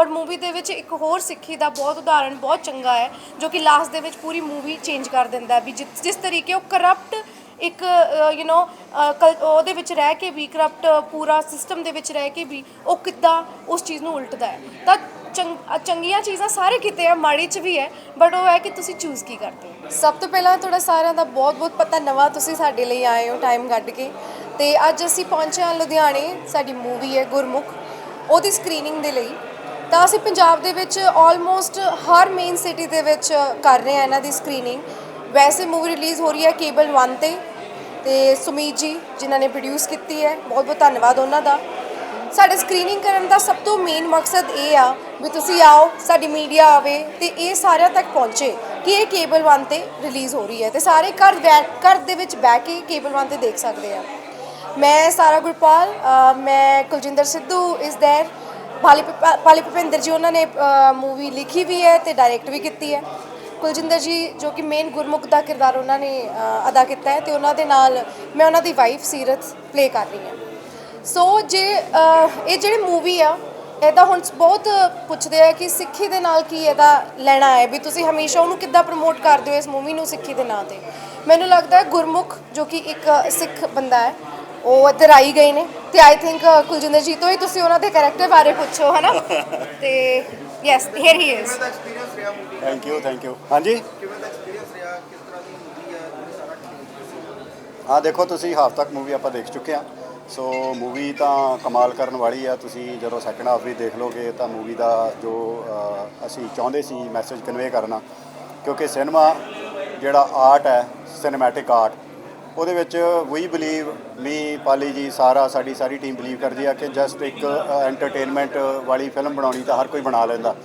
ਪਰ ਮੂਵੀ ਦੇ ਵਿੱਚ ਇੱਕ ਹੋਰ ਸਿੱਖੀ ਦਾ ਬਹੁਤ ਉਦਾਹਰਣ ਬਹੁਤ ਚੰਗਾ ਹੈ, ਜੋ ਕਿ ਲਾਸਟ ਦੇ ਵਿੱਚ ਪੂਰੀ ਮੂਵੀ ਚੇਂਜ ਕਰ ਦਿੰਦਾ ਹੈ ਵੀ ਜਿਸ ਜਿਸ ਤਰੀਕੇ ਉਹ ਕਰਪਟ ਇੱਕ ਯੂ نو ਉਹਦੇ ਵਿੱਚ ਰਹਿ ਕੇ ਵੀ ਕਰਪਟ ਪੂਰਾ ਸਿਸਟਮ ਦੇ ਵਿੱਚ ਰਹਿ ਕੇ ਵੀ ਉਹ ਕਿੱਦਾਂ ਉਸ ਚੀਜ਼ ਨੂੰ ਉਲਟਦਾ ਹੈ। ਤਾਂ ਚੰਗ- ਚੰਗੀਆਂ ਚੀਜ਼ਾਂ ਸਾਰੇ ਕਿਤੇ ਆ, ਮਾੜੀ ਚ ਵੀ ਹੈ ਬਟ ਉਹ ਹੈ ਕਿ ਤੁਸੀਂ ਚੂਜ਼ ਕੀ ਕਰਦੇ ਹੋ। ਸਭ ਤੋਂ ਪਹਿਲਾਂ ਤੁਹਾਡਾ ਸਾਰਿਆਂ ਦਾ ਬਹੁਤ-ਬਹੁਤ ਪਤਾ, ਨਵਾਂ ਤੁਸੀਂ ਸਾਡੇ ਲਈ ਆਏ ਹੋ ਟਾਈਮ ਕੱਢ ਕੇ। ਤੇ ਅੱਜ ਅਸੀਂ ਪਹੁੰਚੇ ਹਾਂ ਲੁਧਿਆਣੇ, ਸਾਡੀ ਮੂਵੀ ਹੈ ਗੁਰਮੁਖ, ਉਹਦੀ ਸਕਰੀਨਿੰਗ ਦੇ ਲਈ। ਤਾਂ ਅਸੀਂ ਪੰਜਾਬ ਦੇ ਵਿੱਚ ਆਲਮੋਸਟ ਹਰ ਮੇਨ ਸਿਟੀ ਦੇ ਵਿੱਚ ਕਰ ਰਹੇ ਹਾਂ ਇਹਨਾਂ ਦੀ ਸਕਰੀਨਿੰਗ ਵੈਸੇ ਮੂਵੀ ਰਿਲੀਜ਼ ਹੋ ਰਹੀ ਹੈ ਕੇਬਲ 1 ਤੇ। ਤੇ ਸੁਮੀਤ ਜੀ, ਜਿਨ੍ਹਾਂ ਨੇ ਪ੍ਰੋਡਿਊਸ ਕੀਤੀ ਹੈ, ਬਹੁਤ ਬਹੁਤ ਧੰਨਵਾਦ ਉਹਨਾਂ ਦਾ। ਸਾਡਾ ਸਕਰੀਨਿੰਗ ਕਰਨ ਦਾ ਸਭ ਤੋਂ ਮੇਨ ਮਕਸਦ ਇਹ ਆ ਵੀ ਤੁਸੀਂ ਆਓ, ਸਾਡੀ ਮੀਡੀਆ ਆਵੇ ਤੇ ਇਹ ਸਾਰਿਆਂ ਤੱਕ ਪਹੁੰਚੇ ਕਿ ਇਹ ਕੇਬਲ 1 ਤੇ ਰਿਲੀਜ਼ ਹੋ ਰਹੀ ਹੈ। ਤੇ ਸਾਰੇ ਘਰ ਬੈ- ਘਰ ਦੇ ਵਿੱਚ ਬਹਿ ਕੇ ਕੇਬਲ 1 ਤੇ ਦੇਖ ਸਕਦੇ ਆ। ਮੈਂ ਸਾਰਾ ਗੁਰਪਾਲ ਮੈਂ ਕੁਲਜਿੰਦਰ ਸਿੱਧੂ ਇਸ ਦੇਰ ਭਾਲੀ ਭੁਪ- ਭਾਲੀ ਭੁਪਿੰਦਰ ਜੀ ਉਹਨਾਂ ਨੇ ਮੂਵੀ ਲਿਖੀ ਵੀ ਹੈ ਤੇ ਡਾਇਰੈਕਟ ਵੀ ਕੀਤੀ ਹੈ। ਕੁਲਜਿੰਦਰ ਜੀ ਜੋ ਕਿ ਮੇਨ ਗੁਰਮੁਖ ਦਾ ਕਿਰਦਾਰ ਉਹਨਾਂ ਨੇ ਅ, ਅਦਾ ਕੀਤਾ ਹੈ ਤੇ ਉਹਨਾਂ ਦੇ ਨਾਲ ਮੈਂ ਉਹਨਾਂ ਦੀ ਵਾਈਫ ਸੀਰਤ ਪਲੇ ਕਰ ਰਹੀ ਹਾਂ। ਸੋ ਜੇ ਅ, ਇਹ ਜਿਹੜੀ ਮੂਵੀ ਆ ਇਹਦਾ ਹੁਣ ਬਹੁਤ ਪੁੱਛਦੇ ਆ ਕਿ ਸਿੱਖੀ ਦੇ ਨਾਲ ਕੀ ਇਹਦਾ ਲੈਣਾ ਹੈ? ਵੀ ਤੁਸੀਂ ਹਮੇਸ਼ਾ ਉਹਨੂੰ ਕਿੱਦਾਂ ਪ੍ਰਮੋਟ ਕਰਦੇ ਹੋ ਇਸ ਮੂਵੀ ਨੂੰ ਸਿੱਖੀ ਦੇ ਨਾਂ ਤੇ? ਮੈਨੂੰ ਲੱਗਦਾ ਹੈ ਗੁਰਮੁਖ ਜੋ ਕਿ ਇੱਕ ਸਿੱਖ ਬੰਦਾ ਹੈ ਉਹ ਇੱਧਰ ਆਈ ਗਏ ਨੇ। ਤੇ ਆਈ ਥਿੰਕ ਕੁਲਜਿੰਦਰ ਜੀ ਤੋਂ ਹੀ ਤੁਸੀਂ ਉਹਨਾਂ ਦੇ ਕੈਰੈਕਟਰ ਬਾਰੇ ਪੁੱਛੋ ਹਨਾ? ਤੇ ਯੈਸ ਹੇਅਰ ਹੀ ਇਜ਼ ਦਾ ਐਕਸਪੀਰੀਅੰਸ ਰਿਹਾ movie thank you thank you ਹਾਂਜੀ? ਕਿਵੇਂ ਦਾ ਐਕਸਪੀਰੀਅੰਸ ਰਿਹਾ? ਕਿਸ ਤਰ੍ਹਾਂ ਦੀ ਮੂਵੀ ਹੈ? ਸਾਰਾ ਹਾਂ ਦੇਖੋ ਤੁਸੀਂ ਹਾਫ ਤੱਕ ਮੂਵੀ ਆਪਾਂ ਦੇਖ ਚੁੱਕੇ ਆ ਸੋ ਮੂਵੀ ਤਾਂ ਕਮਾਲ ਕਰਨ ਵਾਲੀ ਆ। ਤੁਸੀਂ ਜਦੋਂ ਸੈਕੰਡ ਹਾਫ ਵੀ ਦੇਖ ਲੋਗੇ ਤਾਂ ਮੂਵੀ ਦਾ ਜੋ ਅਸੀਂ ਚਾਹੁੰਦੇ ਸੀ ਮੈਸੇਜ ਕਨਵੇ ਕਰਨਾ ਕਿਉਂਕਿ ਸਿਨੇਮਾ ਜਿਹੜਾ ਆਰਟ ਹੈ ਸਿਨੇਮੈਟਿਕ ਆਰਟ ਉਹਦੇ ਵਿੱਚ ਵੀ ਬਲੀਵ ਮੀ ਪਾਲੀ ਜੀ ਸਾਰਾ ਸਾਡੀ ਸਾਰੀ ਟੀਮ ਬਲੀਵ ਕਰਦੀ ਆ ਕਿ ਜਸਟ ਇੱਕ ਐਂਟਰਟੇਨਮੈਂਟ ਵਾਲੀ ਫਿਲਮ ਬਣਾਉਣੀ ਤਾਂ ਹਰ ਕੋਈ ਬਣਾ ਲੈਂਦਾ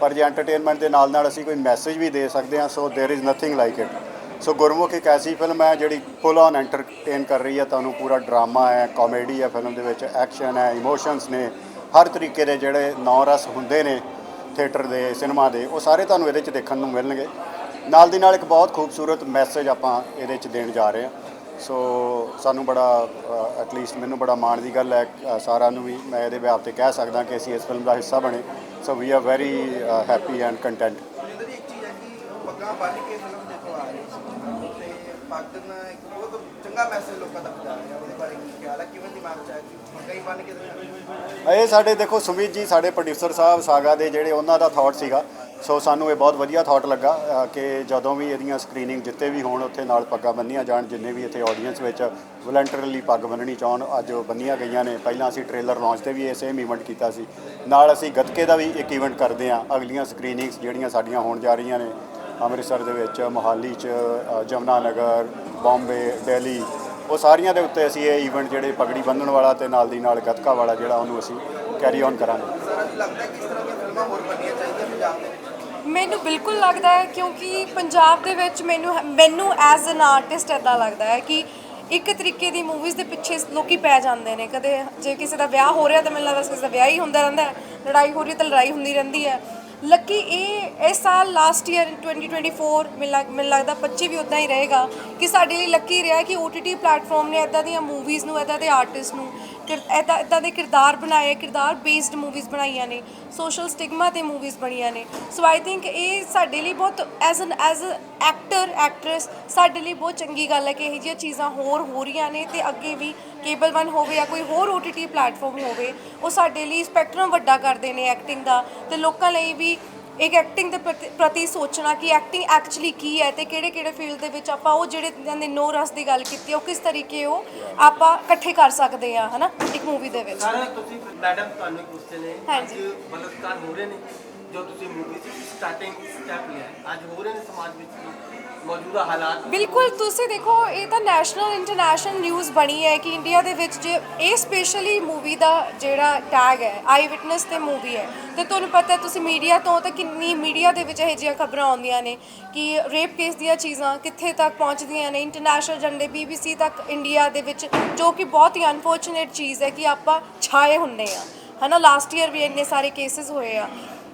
ਪਰ ਜੇ ਐਂਟਰਟੇਨਮੈਂਟ ਦੇ ਨਾਲ ਨਾਲ ਅਸੀਂ ਕੋਈ ਮੈਸੇਜ ਵੀ ਦੇ ਸਕਦੇ ਹਾਂ so there is nothing like it so Gurmukh ਇੱਕ ਐਸੀ ਫਿਲਮ ਹੈ ਜਿਹੜੀ ਫੁੱਲ ਔਨ ਐਂਟਰਟੇਨ ਕਰ ਰਹੀ ਹੈ ਤੁਹਾਨੂੰ ਪੂਰਾ ਡਰਾਮਾ ਹੈ ਕਾਮੇਡੀ ਹੈ ਫਿਲਮ ਦੇ ਵਿੱਚ ਐਕਸ਼ਨ ਹੈ ਇਮੋਸ਼ਨਸ ਨੇ ਹਰ ਤਰੀਕੇ ਦੇ ਜਿਹੜੇ ਨੌ ਰਸ ਹੁੰਦੇ ਨੇ ਥੀਏਟਰ ਦੇ ਸਿਨੇਮਾ ਦੇ ਉਹ ਸਾਰੇ ਤੁਹਾਨੂੰ ਇਹਦੇ 'ਚ ਦੇਖਣ ਨੂੰ ਮਿਲਣਗੇ ਨਾਲ ਦੀ ਨਾਲ ਇੱਕ ਬਹੁਤ ਖੂਬਸੂਰਤ ਮੈਸੇਜ ਆਪਾਂ ਇਹਦੇ 'ਚ ਦੇਣ ਜਾ ਰਹੇ ਹਾਂ। ਸੋ ਸਾਨੂੰ ਬੜਾ ਐਟਲੀਸਟ ਮੈਨੂੰ ਬੜਾ ਮਾਣ ਦੀ ਗੱਲ ਹੈ ਸਾਰਿਆਂ ਨੂੰ ਵੀ ਮੈਂ ਇਹਦੇ ਵਿਆਹ ਤੇ ਕਹਿ ਸਕਦਾ ਕਿ ਅਸੀਂ ਇਸ ਫਿਲਮ ਦਾ ਹਿੱਸਾ ਬਣੇ। So we are very happy and content Jinder ji ਇੱਕ ਚੀਜ਼ ਹੈ ਕਿ ਪੱਗਾਂ ਬੰਨ੍ਹ ਕੇ ਫਿਲਮ ਦੇਖੋ ਆ ਰਹੀ ਸੀ। ਤੇ ਪੱਗ ਨਾਲ ਇੱਕ ਬਹੁਤ ਚੰਗਾ ਮੈਸੇਜ ਲੋਕਾਂ ਤੱਕ ਜਾ ਰਿਹਾ ਉਹਦੇ ਬਾਰੇ ਕੀ ਖਿਆਲ ਹੈ? ਕਿਵੇਂ ਦਿਮਾਗ ਚ ਆਇਆ ਕਿ ਪੱਗਾਂ ਹੀ ਬੰਨ੍ਹ ਕੇ ਦੇਖੋ ਇਹ ਸਾਡੇ ਦੇਖੋ ਸੁਮੀਤ ਜੀ ਸਾਡੇ ਪ੍ਰੋਡਿਊਸਰ ਸਾਹਿਬ ਸਾਗਾ ਦੇ ਜਿਹੜੇ ਉਹਨਾਂ ਦਾ ਥਾਟ ਸੀਗਾ। ਸੋ ਸਾਨੂੰ ਇਹ ਬਹੁਤ ਵਧੀਆ ਥਾਟ ਲੱਗਾ ਕਿ ਜਦੋਂ ਵੀ ਇਹਦੀਆਂ ਸਕਰੀਨਿੰਗ ਜਿੱਤੇ ਵੀ ਹੋਣ ਉੱਥੇ ਨਾਲ ਪੱਗਾਂ ਬੰਨੀਆਂ ਜਾਣ ਜਿੰਨੇ ਵੀ ਇੱਥੇ ਆਡੀਅנס ਵਿੱਚ ਵਲੰਟਰਲੀ ਪੱਗ ਬੰਨਣੀ ਚਾਹਣ ਅੱਜ ਉਹ ਬੰਨੀਆਂ ਗਈਆਂ ਨੇ। ਪਹਿਲਾਂ ਅਸੀਂ ਟ੍ਰੇਲਰ ਲਾਂਚ ਤੇ ਵੀ ਇਹ ਸੇਮ ਇਵੈਂਟ ਕੀਤਾ ਸੀ। ਨਾਲ ਅਸੀਂ ਗੱਤਕੇ ਦਾ ਵੀ ਇੱਕ ਇਵੈਂਟ ਕਰਦੇ ਹਾਂ। ਅਗਲੀਆਂ ਸਕਰੀਨਿੰਗਸ ਜਿਹੜੀਆਂ ਸਾਡੀਆਂ ਹੋਣ ਜਾ ਰਹੀਆਂ ਨੇ ਅੰਮ੍ਰਿਤਸਰ ਦੇ ਵਿੱਚ ਮੋਹਾਲੀ 'ਚ ਅ, ਜਮਨਾ ਨਗਰ ਬੰਬੇ ਦਿੱਲੀ ਉਹ ਸਾਰੀਆਂ ਦੇ ਉੱਤੇ ਅਸੀਂ ਇਹ ਇਵੈਂਟ ਜਿਹੜੇ ਪਗੜੀ ਬੰਨਣ ਵਾਲਾ ਤੇ ਨਾਲ ਦੀ ਨਾਲ ਗੱਤਕਾ ਵਾਲਾ ਜਿਹੜਾ ਉਹਨੂੰ ਅਸੀਂ ਕੈਰੀ ਔਨ ਕਰਾਂਗੇ। ਸਾਰਾ ਲੱਗਦਾ ਹੈ ਤਰ੍ਹਾਂ ਦੀਆਂ ਫਿਲਮਾਂ ਹੋਰ ਬਣਨੀਆਂ ਚਾਹੀਦੀਆਂ ਮੈਨੂੰ ਬਿਲਕੁਲ ਲੱਗਦਾ ਹੈ ਕਿਉਂਕਿ ਪੰਜਾਬ ਦੇ ਵਿੱਚ ਮੈਨੂੰ ਮੈਨੂੰ ਐਜ਼ ਐਨ ਆਰਟਿਸਟ ਇਦਾਂ ਲੱਗਦਾ ਹੈ ਕਿ ਇੱਕ ਤਰੀਕੇ ਦੀ ਮੂਵੀਜ਼ ਦੇ ਪਿੱਛੇ ਲੋਕੀ ਪੈ ਜਾਂਦੇ ਨੇ। ਕਦੇ ਜੇ ਕਿਸੇ ਦਾ ਵਿਆਹ ਹੋ ਰਿਹਾ ਤਾਂ ਮੈਨੂੰ ਲੱਗਦਾ ਕਿਸੇ ਦਾ ਵਿਆਹ ਹੀ ਹੁੰਦਾ ਰਹਿੰਦਾ ਹੈ। ਲੜਾਈ ਹੋ ਰਹੀ ਹੈ ਤਾਂ ਲੜਾਈ ਹੁੰਦੀ ਰਹਿੰਦੀ ਹੈ। ਲੱਕੀ, ਇਹ ਇਸ ਸਾਲ ਲਾਸਟ ਈਅਰ 2024 ਮੈਨੂੰ ਲੱਗ- ਮੈਨੂੰ ਲੱਗਦਾ 25 ਵੀ ਉਦਾਂ ਹੀ ਰਹੇਗਾ ਕਿ ਸਾਡੇ ਲਈ ਲੱਕੀ ਰਿਹਾ ਕਿ OTT ਪਲੇਟਫਾਰਮ ਨੇ ਇਦਾਂ ਦੀਆਂ ਮੂਵੀਜ਼ ਨੂੰ ਇਦਾਂ ਦੇ ਆਰਟਿਸਟ ਨੂੰ ਇਦਾਂ ਇਦਾਂ ਦੇ ਕਿਰਦਾਰ ਬਣਾਏ, ਕਿਰਦਾਰ ਬੇਸਡ ਮੂਵੀਜ਼ ਬਣਾਈਆਂ ਨੇ ਸੋਸ਼ਲ ਸਟਿਗਮਾ ਤੇ ਮੂਵੀਜ਼ ਬਣੀਆਂ ਨੇ। ਸੋ ਆਈ ਥਿੰਕ ਇਹ ਸਾਡੇ ਲਈ ਬਹੁਤ as an as actor actress ਸਾਡੇ ਲਈ ਬਹੁਤ ਚੰਗੀ ਗੱਲ ਹੈ ਕਿ ਇਹ ਜਿਹੀਆਂ ਚੀਜ਼ਾਂ ਹੋਰ ਹੋ ਰਹੀਆਂ ਨੇ ਤੇ ਅੱਗੇ ਵੀ ਕੇਬਲ 1 ਹੋਵੇ ਜਾਂ ਕੋਈ ਹੋਰ OTT ਪਲੇਟਫਾਰਮ ਹੋਵੇ, ਉਹ ਸਾਡੇ ਲਈ ਸਪੈਕਟਰਮ ਵੱਡਾ ਕਰਦੇ ਨੇ ਐਕਟਿੰਗ ਦਾ ਤੇ ਲੋਕਾਂ ਲਈ ਵੀ ਇੱਕ ਐਕਟਿੰਗ ਦੇ ਪ੍ਰਤੀ- ਪ੍ਰਤੀ ਸੋਚਣਾ ਕਿ ਐਕਟਿੰਗ ਐਕਚੁਅਲੀ ਕੀ ਹੈ ਤੇ ਕਿਹੜੇ ਕਿਹੜੇ ਫੀਲਡ ਦੇ ਵਿੱਚ ਆਪਾਂ ਉਹ ਜਿਹੜੇ ਜਾਂਦੇ ਨੋ ਰਸ ਦੀ ਗੱਲ ਕੀਤੀ ਉਹ ਕਿਸ ਤਰੀਕੇ ਉਹ ਆਪਾਂ ਇਕੱਠੇ ਕਰ ਸਕਦੇ ਆ ਹਨਾ ਇੱਕ ਮੂਵੀ ਦੇ ਵਿੱਚ ਸਾਰਾ ਤੁਸੀਂ ਮੈਡਮ ਤੁਹਾਨੂੰ ਇੱਕ ਪੁੱਛਦੇ ਨੇ ਹਾਂਜੀ। ਅੱਜ ਬਲਤਕਾਰ ਹੋ ਰਹੇ ਨੇ ਜੋ ਤੁਸੀਂ ਮੂਵੀ ਦੀ ਸਟਾਰਟਿੰਗ ਸਟੈਪ ਲਿਆ ਹੈ। ਅੱਜ ਹੋ ਰਹੇ ਨੇ ਸਮਾਜ ਵਿੱਚ ਮੌਜੂਦਾ ਹਾਲਾਤ? ਬਿਲਕੁਲ, ਤੁਸੀਂ ਦੇਖੋ, ਇਹ ਤਾਂ ਨੈਸ਼ਨਲ ਇੰਟਰਨੈਸ਼ਨਲ ਨਿਊਜ਼ ਬਣੀ ਹੈ ਕਿ ਇੰਡੀਆ ਦੇ ਵਿੱਚ ਜੇ ਇਹ ਸਪੈਸ਼ਲੀ ਮੂਵੀ ਦਾ ਜਿਹੜਾ ਟੈਗ ਹੈ ਆਈ ਵਿਟਨੈਸ ਤੇ ਮੂਵੀ ਹੈ, ਤੇ ਤੁਹਾਨੂੰ ਪਤਾ ਤੁਸੀਂ ਮੀਡੀਆ ਤੋਂ ਤਾਂ ਕਿੰਨੀ ਮੀਡੀਆ ਦੇ ਵਿੱਚ ਇਹ ਜਿਹੀਆਂ ਖਬਰਾਂ ਆਉਂਦੀਆਂ ਨੇ ਕਿ ਰੇਪ ਕੇਸ ਦੀਆਂ ਚੀਜ਼ਾਂ ਕਿੱਥੇ ਤੱਕ ਪਹੁੰਚਦੀਆਂ ਨੇ ਇੰਟਰਨੈਸ਼ਨਲ ਝੰਡੇ BBC ਤੱਕ ਇੰਡੀਆ ਦੇ ਵਿੱਚ, ਜੋ ਕਿ ਬਹੁਤ ਹੀ ਅਨਫੋਰਚੂਨੇਟ ਚੀਜ਼ ਹੈ ਕਿ ਆਪਾਂ ਛਾਏ ਹੁੰਦੇ ਆ ਹਨਾ ਲਾਸਟ ਈਅਰ ਵੀ ਇੰਨੇ ਸਾਰੇ ਕੇਸਿਸ ਹੋਏ ਆ।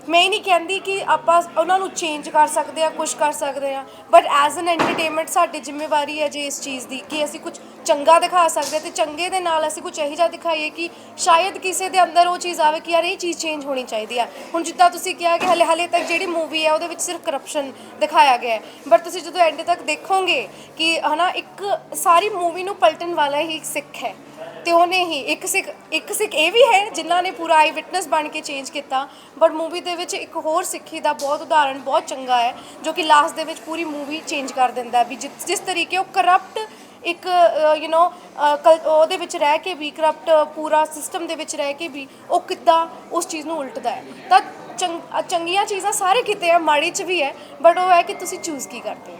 ਮੈਂ ਇਹ ਨਹੀਂ ਕਹਿੰਦੀ ਕਿ ਆਪਾਂ ਉਹਨਾਂ ਨੂੰ ਚੇਂਜ ਕਰ ਸਕਦੇ ਆ ਕੁਝ ਕਰ ਸਕਦੇ ਆ ਬਟ ਐਜ਼ ਐਨ ਐਂਟਰਟੇਨਮੈਂਟ ਸਾਡੀ ਜ਼ਿੰਮੇਵਾਰੀ ਹੈ ਜੇ ਇਸ ਚੀਜ਼ ਦੀ ਕਿ ਅਸੀਂ ਕੁਝ ਚੰਗਾ ਦਿਖਾ ਸਕਦੇ ਹਾਂ ਤੇ ਚੰਗੇ ਦੇ ਨਾਲ ਅਸੀਂ ਕੁਝ ਇਹੋ ਜਿਹਾ ਦਿਖਾਈਏ ਕਿ ਸ਼ਾਇਦ ਕਿਸੇ ਦੇ ਅੰਦਰ ਉਹ ਚੀਜ਼ ਆਵੇ ਕਿ ਯਾਰ ਇਹ ਚੀਜ਼ ਚੇਂਜ ਹੋਣੀ ਚਾਹੀਦੀ ਆ। ਹੁਣ ਜਿੱਦਾਂ ਤੁਸੀਂ ਕਿਹਾ ਕਿ ਹਲੇ ਹਲੇ ਤੱਕ ਜਿਹੜੀ ਮੂਵੀ ਹੈ ਉਹਦੇ ਵਿੱਚ ਸਿਰਫ ਕਰਪਸ਼ਨ ਦਿਖਾਇਆ ਗਿਆ ਹੈ ਬਟ ਤੁਸੀਂ ਜਦੋਂ ਐਂਡ ਤੱਕ ਦੇਖੋਗੇ ਕਿ ਹਨਾ ਇੱਕ ਸਾਰੀ ਮੂਵੀ ਨੂੰ ਪਲਟਣ ਵਾਲਾ ਹੀ ਇੱਕ ਸਿੱਖ ਹੈ। ਤੇ ਉਹਨੇ ਹੀ ਇੱਕ ਸਿੱਖ ਇੱਕ ਸਿੱਖ ਇਹ ਵੀ ਹੈ ਜਿਨ੍ਹਾਂ ਨੇ ਪੂਰਾ ਆਈ ਵਿਟਨੈਸ ਬਣ ਕੇ ਚੇਂਜ ਕੀਤਾ। ਬਟ ਮੂਵੀ ਦੇ ਵਿੱਚ ਇੱਕ ਹੋਰ ਸਿੱਖੀ ਦਾ ਬਹੁਤ ਉਦਾਹਰਣ ਬਹੁਤ ਚੰਗਾ ਹੈ, ਜੋ ਕਿ ਲਾਸਟ ਦੇ ਵਿੱਚ ਪੂਰੀ ਮੂਵੀ ਚੇਂਜ ਕਰ ਦਿੰਦਾ ਵੀ ਜਿਸ ਜਿਸ ਤਰੀਕੇ ਉਹ ਕਰਪਟ ਇੱਕ ਯੂ نو ਉਹਦੇ ਵਿੱਚ ਰਹਿ ਕੇ ਵੀ ਕਰਪਟ ਪੂਰਾ ਸਿਸਟਮ ਦੇ ਵਿੱਚ ਰਹਿ ਕੇ ਵੀ ਉਹ ਕਿੱਦਾਂ ਉਸ ਚੀਜ਼ ਨੂੰ ਉਲਟਦਾ ਹੈ। ਤਾਂ ਚੰਗ- ਚੰਗੀਆਂ ਚੀਜ਼ਾਂ ਸਾਰੇ ਕਿਤੇ ਆ, ਮਾੜੀ ਚ ਵੀ ਹੈ ਬਟ ਉਹ ਹੈ ਕਿ ਤੁਸੀਂ ਚੂਜ਼ ਕੀ ਕਰਦੇ ਹੋ।